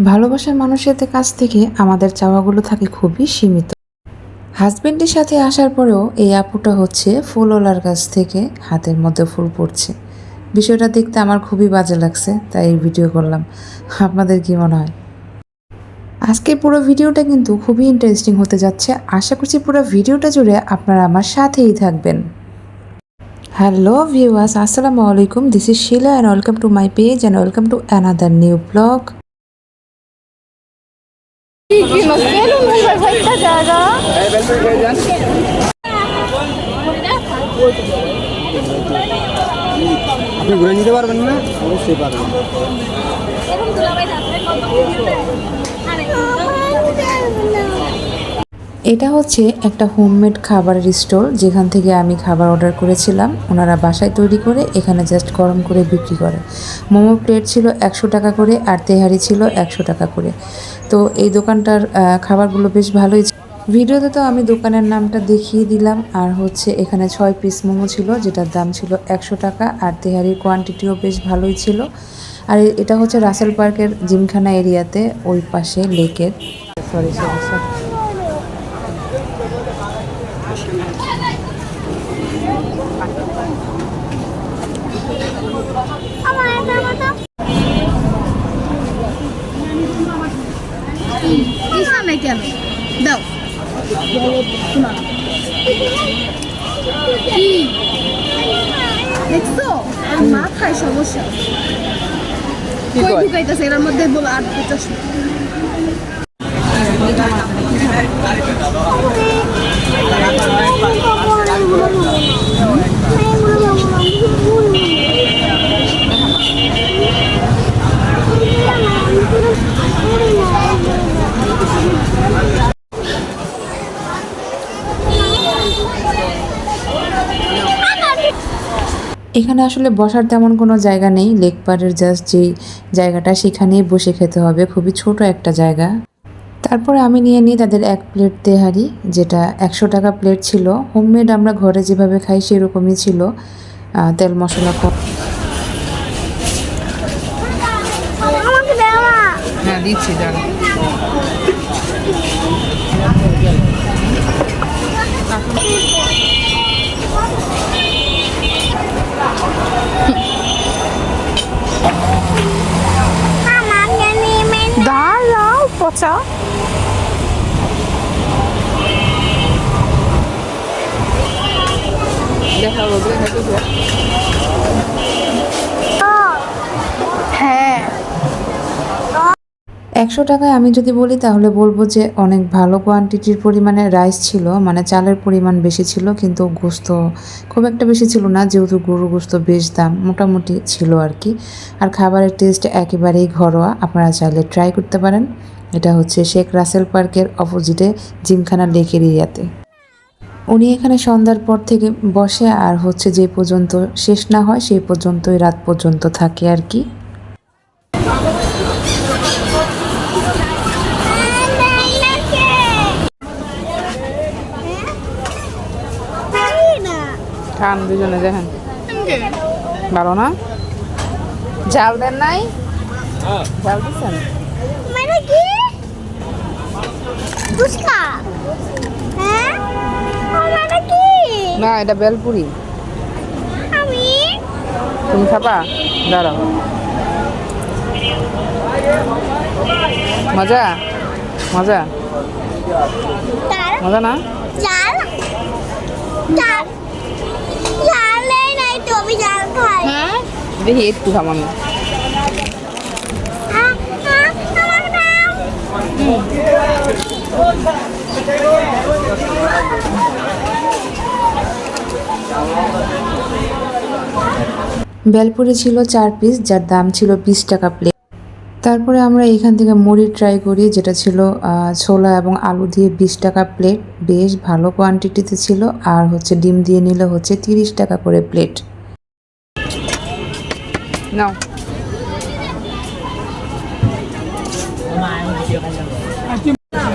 ভালোবাসার মানুষের কাছ থেকে আমাদের চাওয়াগুলো থাকে খুবই সীমিত। হাজবেন্ডের সাথে আসার পরেও এই আপুটা হচ্ছে ফুলওয়ালার কাছ থেকে হাতের মধ্যে ফুল পড়ছে। বিষয়টা দেখতে আমার খুবই বাজে লাগছে, তাই এই ভিডিও করলাম। আপনাদের কি মনে হয়? আজকের পুরো ভিডিওটা কিন্তু খুবই ইন্টারেস্টিং হতে যাচ্ছে। আশা করছি পুরো ভিডিওটা জুড়ে আপনারা আমার সাথেই থাকবেন। হ্যালো ভিউয়ার্স আসসালামু আলাইকুম। This is Shila and welcome to my page and welcome to another new blog আপনি ঘুরে নিতে পারবেন না? অবশ্যই পারবেন। এটা হচ্ছে একটা হোমমেড খাবারের স্টোর যেখান থেকে আমি খাবার অর্ডার করেছিলাম। ওনারা বাসায় তৈরি করে এখানে জাস্ট গরম করে বিক্রি করে। মোমো প্লেট ছিল একশো টাকা করে আর তেহারি ছিল একশো টাকা করে। তো এই দোকানটার খাবারগুলো বেশ ভালোই ভিডিওতে তো আমি দোকানের নামটা দেখিয়ে দিলাম। আর হচ্ছে এখানে ছয় পিস মোমো ছিল, যেটার দাম ছিল একশো টাকা আর তেহারির কোয়ান্টিটিও বেশ ভালোই ছিল। আর এটা হচ্ছে রাসেল পার্কের জিমখানা এরিয়াতে, ওই পাশে লেকের। সরি সরি সরি এখানে কেন দাও কি দেখছ আর মাথায় সমস্যা কই ঢুকাইতেছে এর মধ্যে বল আর পঞ্চাশ এখানে আসলে বসার তেমন কোনো জায়গা নেই। লেক পাড়ের জাস্ট যেই জায়গাটা সেখানেই বসে খেতে হবে। খুবই ছোট একটা জায়গা। তারপরে আমি নিয়ে নিই তাদের এক প্লেট তেহারি যেটা একশো টাকা প্লেট ছিল। হোমমেড আমরা ঘরে যেভাবে খাই সেরকমই ছিল। তেল মশলা কম হ্যাঁ দিচ্ছি দাঁড়া আমাকে নেবেন দাঁড়াও পচা হ্যাঁ। একশো টাকায় আমি যদি বলি তাহলে বলব যে অনেক ভালো কোয়ান্টিটির পরিমাণে রাইস ছিল মানে চালের পরিমাণ বেশি ছিল কিন্তু গোস্ত খুব একটা বেশি ছিল না যেহেতু গরু গোস্ত বেশ দাম মোটামুটি ছিল আর কি। আর খাবারের টেস্ট একেবারেই ঘরোয়া আপনারা চাইলে ট্রাই করতে পারেন। এটা হচ্ছে শেখ রাসেল পার্কের অপোজিটে জিমখানা লেক এরিয়াতে। উনি এখানে সন্ধ্যার পর থেকে বসে আর হচ্ছে যে পর্যন্ত শেষ না হয় সেই পর্যন্তই রাত পর্যন্ত থাকে আর কি। খান দুজনে দেখেন। ভালো না? জাল দেন নাই? জাল দিচ্ছেন ফুচকা? হ্যাঁ? মানে কি? না এটা বেলপুরি। আমি? তুমি খাবা? দাঁড়াও। মজা? মজা? মজা না? চাল? চাল? চালে নাই চাল খাই। হ্যাঁ? দেখি একটু খাম আমি। আমার নাম? বেলপুরি ছিল চার পিস যার দাম ছিল বিশ টাকা প্লেট তারপরে আমরা এখান থেকে মুড়ি ট্রাই করি, যেটা ছিল ছোলা এবং আলু দিয়ে বিশ টাকা প্লেট বেশ ভালো কোয়ান্টিটিতে ছিল, আর হচ্ছে ডিম দিয়ে নিলে হচ্ছে তিরিশ টাকা করে প্লেট নাও।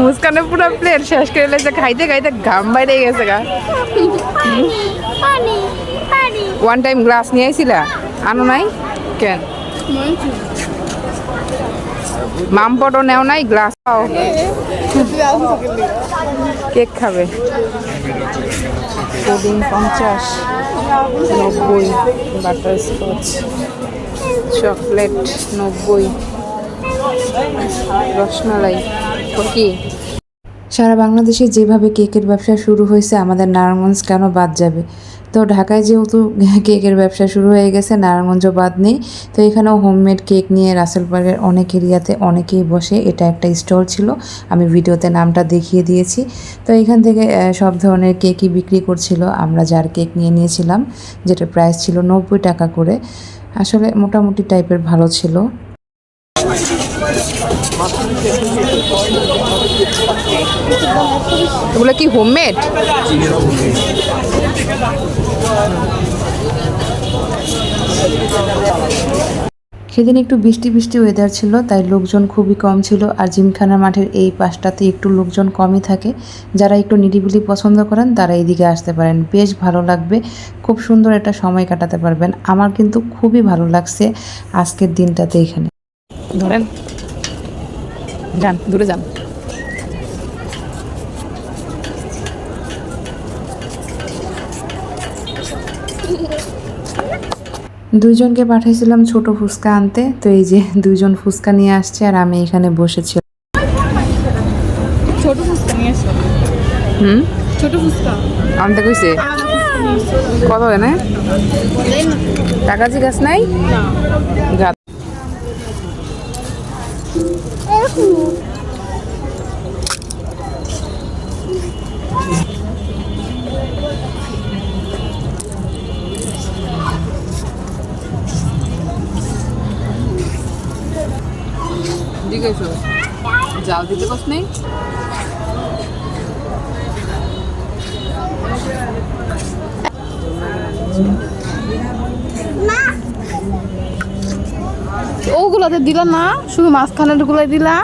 মুস্কানে পুরো প্লেট শেষ করে লেছে খাইতে খাইতে ঘাম বাইরে গেছে গা। ওয়ান টাইম গ্লাস নিয়ে আইছিলা? আনো নাই? কেন? মামপটও নেও নাই গ্লাস খাও কেক খাবে। পুডিং পঞ্চাশ, নব্বই বাটার স্কচ চকলেট নব্বই, রসমালাই। কি? সারা বাংলাদেশে যেভাবে কেকের ব্যবসা শুরু হয়েছে, আমাদের নারায়ণগঞ্জ কেন বাদ যাবে? তো ঢাকায় যেহেতু কেকের ব্যবসা শুরু হয়ে গেছে, নারায়ণগঞ্জও বাদ নেই। তো এখানেও হোমমেড কেক নিয়ে রাসেল পার্কের অনেক এরিয়াতে অনেকেই বসে, এটা একটা স্টল ছিল, আমি ভিডিওতে নামটা দেখিয়ে দিয়েছি। তো এখান থেকে সব ধরনের কেকই বিক্রি করছিল, আমরা যার কেক নিয়ে নিয়েছিলাম যেটা প্রাইস ছিল নব্বই টাকা করে, আসলে মোটামুটি টাইপের ভালো ছিল। এগুলো কি হোমমেড সেদিন একটু বৃষ্টি বৃষ্টি ওয়েদার ছিল তাই লোকজন খুবই কম ছিল আর জিমখানা মাঠের এই পাশটাতে একটু লোকজন কমই থাকে। যারা একটু নিরিবিলি পছন্দ করেন তারা এইদিকে আসতে পারেন। বেশ ভালো লাগবে খুব সুন্দর একটা সময় কাটাতে পারবেন। আমার কিন্তু খুবই ভালো লাগছে আজকের দিনটাতে এখানে। ধরেন যান দূরে যান। দুইজনকে পাঠাইছিলাম ছোট ফুচকা আনতে তো এই যে দুইজন ফুচকা নিয়ে আসছে আর আমি এখানে বসেছি। ছোট ফুচকা নিয়ে আসো। হুম? ছোট ফুচকা। আনতে কইছে? কত হয় না? টাকা জিজ্ঞাস নাই? জিজ্ঞেস জাল দিতে পাস নেই? ওগুলাতে দিলা না শুধু মাঝখানের গুলাই দিলা।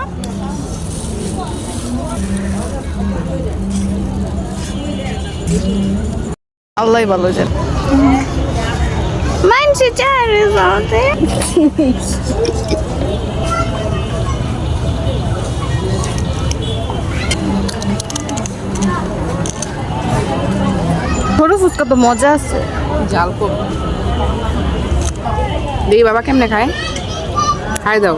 আল্লাহ ভালো মানছি চার ছোট ফুচকা তো মজা আছে। জাল কম দেখি বাবা কেমনে খায়? খাই দাও।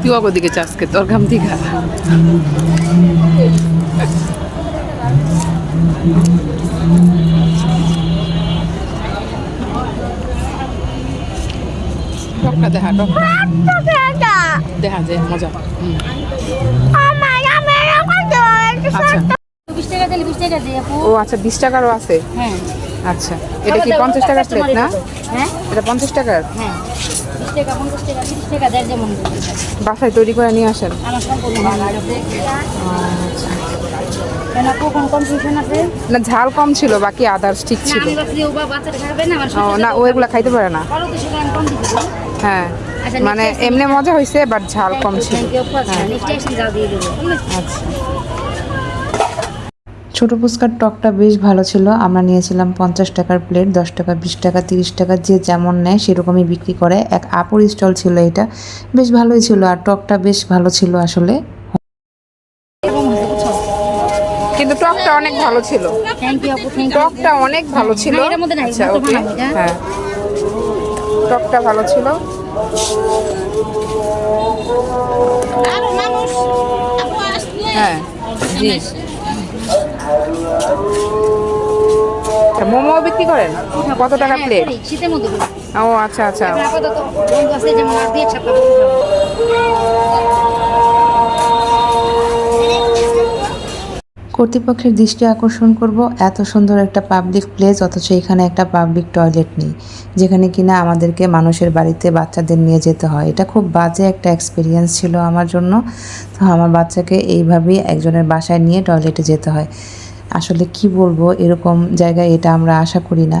তুই অগো দিকে চাষকে তোর ঘাম টকটা দেখা টকটা দেখা। যায় মজা। আচ্ছা। ও আচ্ছা বিশ টাকারও আছে? হ্যাঁ। আচ্ছা। এটা কি পঞ্চাশ টাকার প্লেট না? হ্যাঁ? এটা পঞ্চাশ টাকার? হ্যাঁ। বাসায় তৈরি করে নিয়ে আসেন? আছে। না ঝাল কম ছিল বাকি আদার্স ঠিক ছিল। না ও এগুলা খাইতে পারে না। হ্যাঁ। আচ্ছা, মানে এমনি মজা হয়েছে বাট ঝাল কম ছিল। আপু আচ্ছা নেক্সট টাইম যা দিয়ে দেবো ঠিক আছে আচ্ছা ছোট ফুচকার টকটা বেশ ভালো ছিল। আমরা নিয়েছিলাম পঞ্চাশ টাকার প্লেট দশ টাকা বিশ টাকা তিরিশ টাকা যে যেমন নেয় সেরকমই বিক্রি করে। এক আপুর স্টল ছিল এটা। বেশ ভালোই ছিল আর টকটা বেশ ভালো ছিল আসলে। কিন্তু টকটা অনেক ভালো ছিল। থ্যাংক ইউ আপু থ্যাংক ইউ টকটা অনেক ভালো ছিল। আচ্ছা ওকে। হ্যাঁ? টকটা ভালো ছিল। হ্যাঁ জি। মোমো বিক্রি করেন? কত টাকা হ্যাঁ, প্লেট শীতের মধ্যে ও আচ্ছা আচ্ছা। কর্তৃপক্ষের দৃষ্টি আকর্ষণ করব। এত সুন্দর একটা পাবলিক প্লেস অথচ এখানে একটা পাবলিক টয়লেট নেই, যেখানে কিনা আমাদেরকে মানুষের বাড়িতে বাচ্চাদের নিয়ে যেতে হয়। এটা খুব বাজে একটা এক্সপিরিয়েন্স ছিল আমার জন্য। তো আমার বাচ্চাকে এইভাবেই একজনের বাসায় নিয়ে টয়লেটে যেতে হয়। আসলে কি বলব, এরকম জায়গায় এটা আমরা আশা করি না।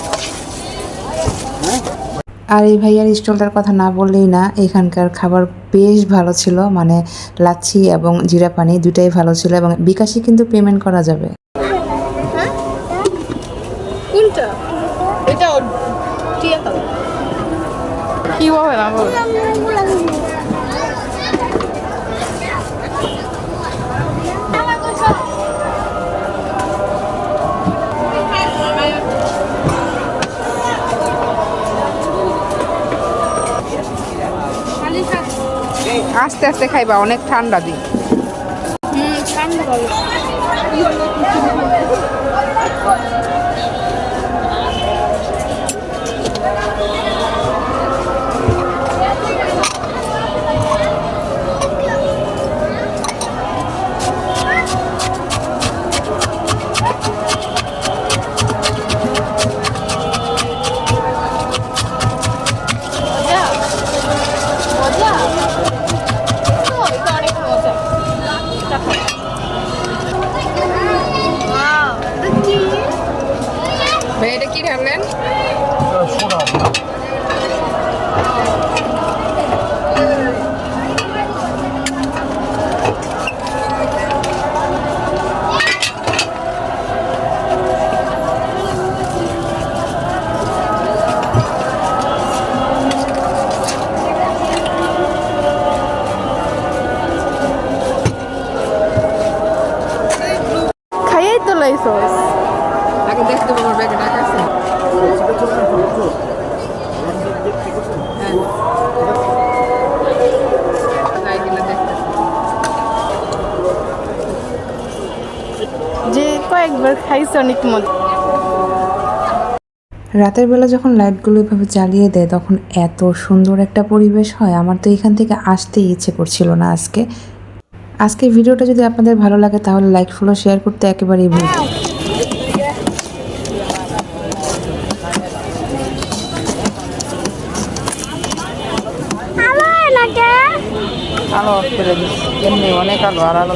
আর এই ভাইয়ার স্টলটার কথা না বললেই না এখানকার খাবার বেশ ভালো ছিল মানে লাচ্ছি এবং জিরা পানি দুটাই ভালো ছিল এবং বিকাশে কিন্তু পেমেন্ট করা যাবে। কোনটা? এটা টিয়া কালার। কি বলবেন না আস্তে আস্তে খাইবা অনেক ঠান্ডা দিন। ঠান্ডা লাইছস আগে দেখতে পাবো ব্যাগে টাকা আছে যে কয়েকবার খাইছে অনেক মজা। রাতের বেলা যখন লাইটগুলো এভাবে জ্বালিয়ে দেয় তখন এত সুন্দর একটা পরিবেশ হয় আমার তো এখান থেকে আসতেই ইচ্ছে করছিল না আজকে। আজকে ভিডিওটা যদি আপনাদের ভালো লাগে, তাহলে লাইক ফলো শেয়ার করতে একেবারেই দিস। এমনি অনেক আলো, আর আলো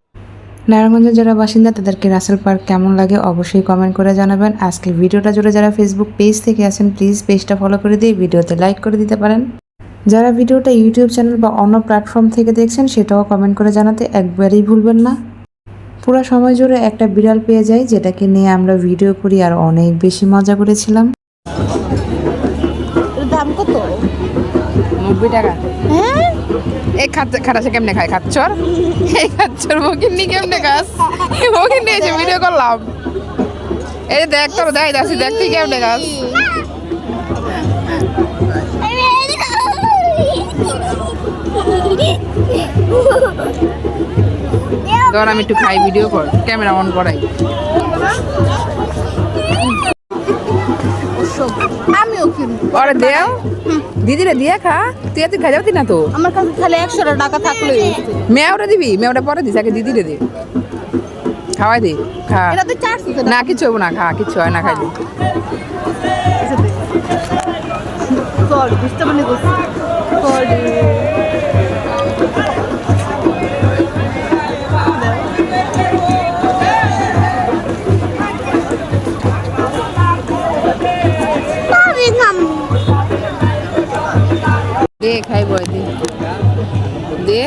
নারায়ণগঞ্জের যারা বাসিন্দা তাদেরকে রাসেল পার্ক কেমন লাগে অবশ্যই কমেন্ট করে জানাবেন। আজকের ভিডিওটা জুড়ে যারা ফেসবুক পেজ থেকে আছেন প্লিজ পেজটা ফলো করে দিয়ে ভিডিওতে লাইক করে দিতে পারেন। যারা ভিডিওটা ইউটিউব চ্যানেল বা অন্য প্ল্যাটফর্ম থেকে দেখছেন সেটাও কমেন্ট করে জানাতে একবারেই ভুলবেন না। পুরো সময় জুড়ে একটা বিড়াল পেয়ে যাই যেটাকে নিয়ে আমরা ভিডিও করি আর অনেক বেশি মজা করেছিলাম। নব্বই টাকা। হ্যাঁ? এই খাচ্ছে খাটাছে কেমনে খায়? খাচ্ছর? এই খাচ্ছর বকিন্নি কেমনে খাস? বকিন্নি এসে ভিডিও করলাম। এই দেখ তোর দেখ দাসি দেখ তুই কেমনে খাস? ধর আমি একটু খাই ভিডিও কর। ক্যামেরা অন করাই। আমিও কিনবো। ওরে দেও। দিদি রে দিয়ে খা তুই এত খাই যাবি না তো? আমার কাছে খালি একশো টাকা থাকলে মেয়াওটা দিবি? মেয়াওটা পরে দিস আগে দিদি রে দে। খাওয়াই দে খা। এটা তো চারশো না কিছু হব না খা কিছু হয় না খাইলে সরি বুঝতে পারিনি খাই বয় দে। দে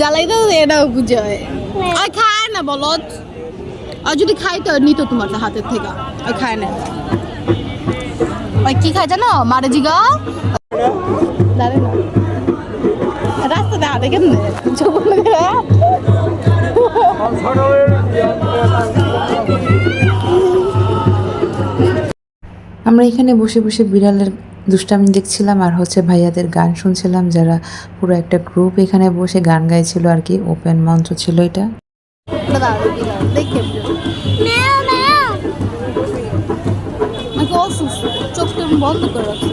জ্বালাই দাও, এটাও বুঝে আর খায় না আর যদি খাই তো নিত তোমার হাতের থেকে। আর খায় না। ওই কি খায় জানো? মারে জিগা দাঁড়ে না আমরা এখানে বসে বসে বিড়ালের দুষ্টামি দেখছিলাম আর হচ্ছে ভাইয়াদের গান শুনছিলাম যারা পুরো একটা গ্রুপ এখানে বসে গান গাইছিল আর কি ওপেন মঞ্চ ছিল এটা। বন্ধ করে রাখছি।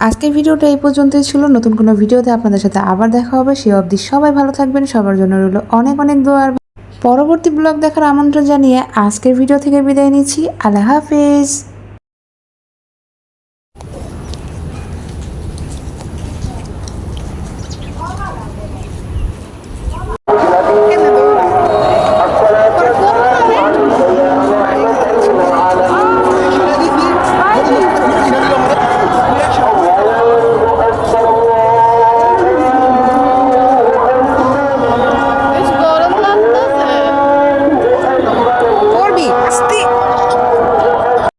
আজকের ভিডিওটা এই পর্যন্তই ছিল। নতুন কোনো ভিডিওতে আপনাদের সাথে আবার দেখা হবে। সে অবধি সবাই ভালো থাকবেন, সবার জন্য রইল অনেক অনেক দোয়ার পরবর্তী ব্লগ দেখার আমন্ত্রণ জানিয়ে আজকের ভিডিও থেকে বিদায় নিচ্ছি। আল্লাহ হাফেজ।